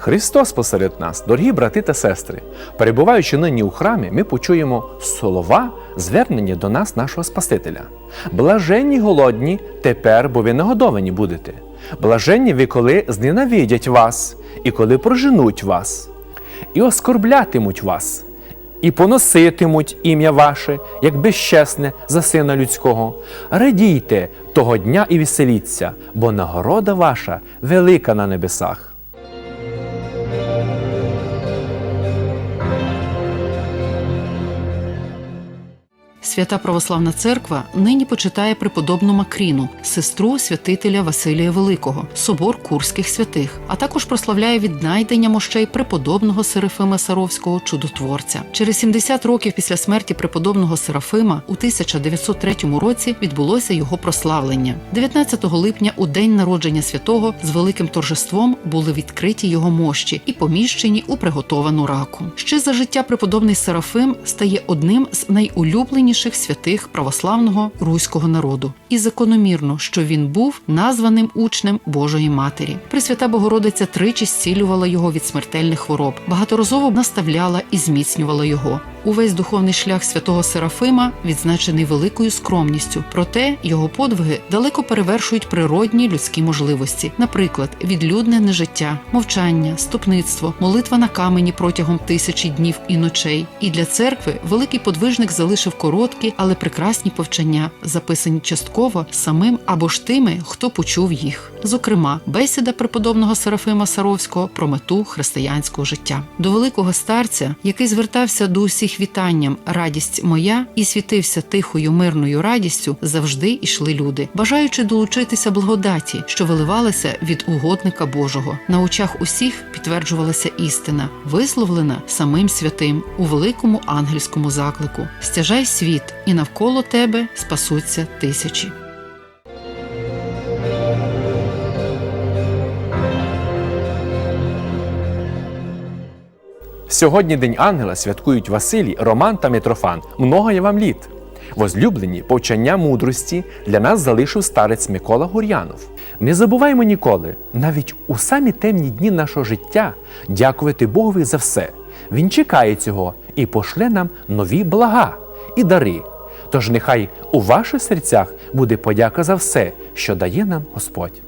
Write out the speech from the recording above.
Христос посеред нас, дорогі брати та сестри, перебуваючи нині у храмі, ми почуємо слова, звернення до нас нашого Спасителя. Блаженні голодні тепер, бо ви нагодовані будете. Блаженні ви, коли зненавидять вас, і коли проженуть вас, і оскорблятимуть вас, і поноситимуть ім'я ваше, як безчесне за сина людського. Радійте того дня і веселіться, бо нагорода ваша велика на небесах. Свята Православна Церква нині почитає преподобну Макріну, сестру святителя Василія Великого, собор Курських святих, а також прославляє віднайдення мощей преподобного Серафима Саровського чудотворця. Через 70 років після смерті преподобного Серафима у 1903 році відбулося його прославлення. 19 липня, у день народження святого, з великим торжеством були відкриті його мощі і поміщені у приготовану раку. Ще за життя преподобний Серафим стає одним з найулюбленіших святих православного руського народу, і закономірно, що він був названим учнем Божої Матері. Пресвята Богородиця тричі зцілювала його від смертельних хвороб, багаторазово наставляла і зміцнювала його. Увесь духовний шлях святого Серафима відзначений великою скромністю, проте його подвиги далеко перевершують природні людські можливості, наприклад, відлюднене життя, мовчання, ступництво, молитва на камені протягом тисячі днів і ночей. І для церкви великий подвижник залишив короткі, але прекрасні повчання, записані частково самим або ж тими, хто почув їх. Зокрема, бесіда преподобного Серафима Саровського про мету християнського життя. До великого старця, який звертався до усіх вітанням радість моя і світився тихою мирною радістю, завжди йшли люди, бажаючи долучитися благодаті, що виливалася від угодника Божого. На очах усіх підтверджувалася істина, висловлена самим святим у великому ангельському заклику: стяжай світ, і навколо тебе спасуться тисячі. Сьогодні День Ангела святкують Василій, Роман та Митрофан. Много я вам літ. Возлюблені повчання мудрості для нас залишив старець Микола Гур'янов. Не забуваймо ніколи, навіть у самі темні дні нашого життя, дякувати Богові за все. Він чекає цього і пошле нам нові блага і дари. Тож нехай у ваших серцях буде подяка за все, що дає нам Господь.